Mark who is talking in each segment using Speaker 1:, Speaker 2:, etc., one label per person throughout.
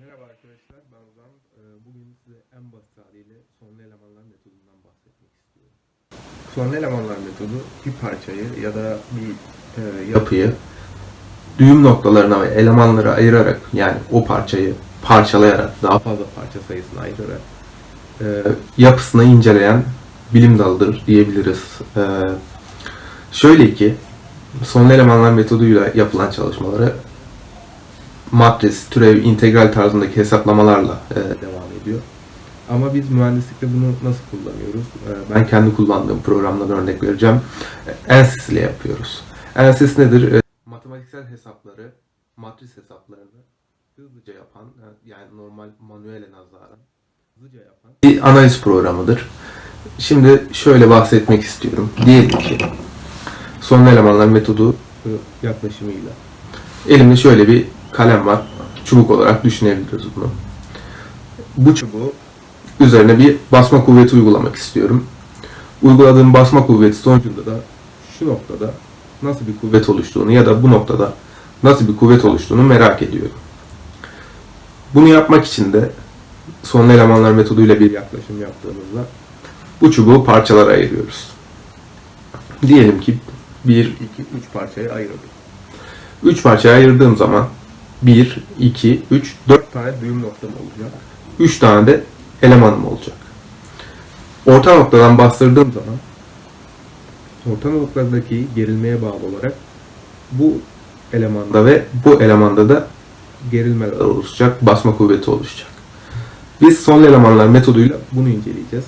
Speaker 1: Merhaba arkadaşlar, ben Ozan. Ee, Bugün size en basit haliyle sonlu elemanlar metodundan bahsetmek istiyorum. Sonlu elemanlar metodu bir parçayı ya da bir e, yapıyı düğüm noktalarına ve elemanlara ayırarak yani o parçayı parçalayarak daha fazla parça sayısına ayırarak e, yapısını inceleyen bilim dalıdır diyebiliriz. E, şöyle ki sonlu elemanlar metoduyla yapılan çalışmaları matris, türev, integral tarzındaki hesaplamalarla e, devam ediyor. Ama biz mühendislikte bunu nasıl kullanıyoruz? E, ben kendi kullandığım programdan örnek vereceğim. E, ANSYS ile yapıyoruz. ANSYS nedir? E, matematiksel hesapları, matris hesaplarını hızlıca yapan, e, yani normal manuele nazaran hızlıca yapan bir analiz programıdır. Şimdi şöyle bahsetmek istiyorum. Diyelim ki son elemanlar metodu e, yaklaşımıyla Elimde şöyle bir kalem var. Çubuk olarak düşünebiliriz bunu. Bu çubuğu üzerine bir basma kuvveti uygulamak istiyorum. Uyguladığım basma kuvveti sonucunda da şu noktada nasıl bir kuvvet oluştuğunu ya da bu noktada nasıl bir kuvvet oluştuğunu merak ediyorum. Bunu yapmak için de son elemanlar metoduyla bir yaklaşım yaptığımızda bu çubuğu parçalara ayırıyoruz. Diyelim ki 1, 2, 3 parçaya ayırdık. 3 parçaya ayırdığım zaman 1, 2, 3, 4 tane düğüm noktam olacak. 3 tane de elemanım olacak. Orta noktadan bastırdığım zaman orta noktadaki gerilmeye bağlı olarak bu elemanda ve bu elemanda da gerilmeler oluşacak, basma kuvveti oluşacak. Biz son elemanlar metoduyla bunu inceleyeceğiz.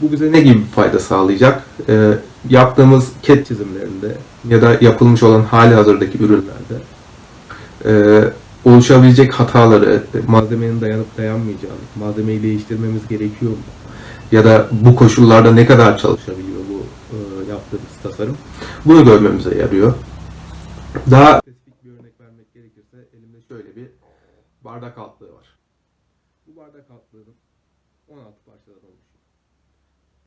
Speaker 1: Bu bize ne gibi fayda sağlayacak? Ee, yaptığımız CAD çizimlerinde ya da yapılmış olan hali hazırdaki ürünlerde e, oluşabilecek hataları, malzemenin dayanıp dayanmayacağını, malzemeyi değiştirmemiz gerekiyor mu? Ya da bu koşullarda ne kadar çalışabiliyor bu e, yaptığımız tasarım? Bunu görmemize yarıyor. Daha spesifik bir örnek vermek gerekirse elimde şöyle bir bardak altlığı var. Bu bardak altlığının 16 parçadan oluşuyor.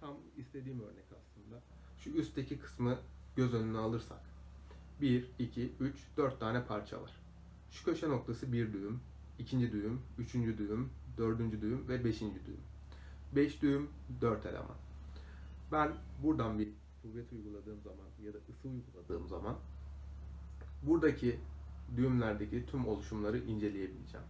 Speaker 1: Tam istediğim örnek aslında. Şu üstteki kısmı göz önüne alırsak 1, 2, 3, 4 tane parça var. Şu köşe noktası bir düğüm, ikinci düğüm, üçüncü düğüm, dördüncü düğüm ve beşinci düğüm. 5 düğüm, 4 eleman. Ben buradan bir kuvvet uyguladığım zaman ya da ısı uyguladığım zaman buradaki düğümlerdeki tüm oluşumları inceleyebileceğim.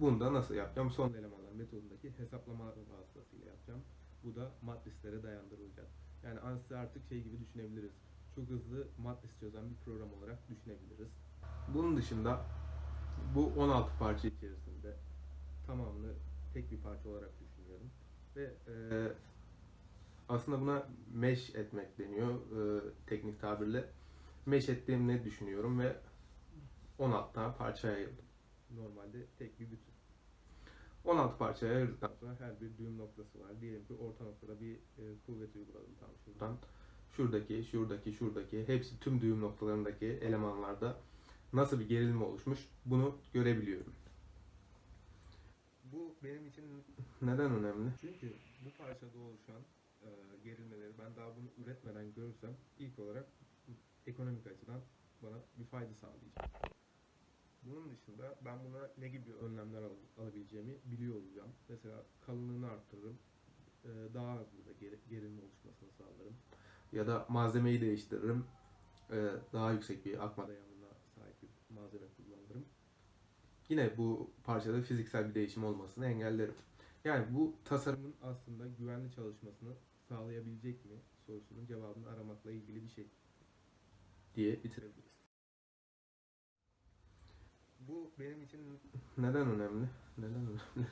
Speaker 1: Bunu da nasıl yapacağım? Son elemanlar metodundaki hesaplama vasıtasıyla yapacağım. Bu da matrislere dayandırılacak. Yani ANSYS'i artık şey gibi düşünebiliriz. Çok hızlı matris çözen bir program olarak düşünebiliriz. Bunun dışında bu 16 parça içerisinde tamamını tek bir parça olarak düşünüyorum. Ve e, aslında buna mesh etmek deniyor e, teknik tabirle. Mesh ettiğimi düşünüyorum ve 16 tane parçaya ayırdım. Normalde tek bir bütün. 16 parçaya ayırdıktan sonra her bir düğüm noktası var. Diyelim ki orta noktada bir e, kuvvet uyguladım tam şuradan. Şuradaki, şuradaki, şuradaki hepsi tüm düğüm noktalarındaki elemanlarda nasıl bir gerilme oluşmuş bunu görebiliyorum. Bu benim için neden önemli? Çünkü bu parçada oluşan e, gerilmeleri ben daha bunu üretmeden görürsem ilk olarak ekonomik açıdan bana bir fayda sağlayacak. Bunun dışında ben buna ne gibi önlemler al- alabileceğimi biliyor olacağım. Mesela kalınlığını arttırırım. e, Daha az burada geri- gerilme oluşmasını sağlarım. Ya da malzemeyi değiştiririm. e, Daha yüksek bir akma bir malzeme kullanırım. Yine bu parçada fiziksel bir değişim olmasını engellerim. Yani bu tasarımın aslında güvenli çalışmasını sağlayabilecek mi sorusunun cevabını aramakla ilgili bir şey diye bitirebiliriz. Bu benim için neden önemli? Neden önemli?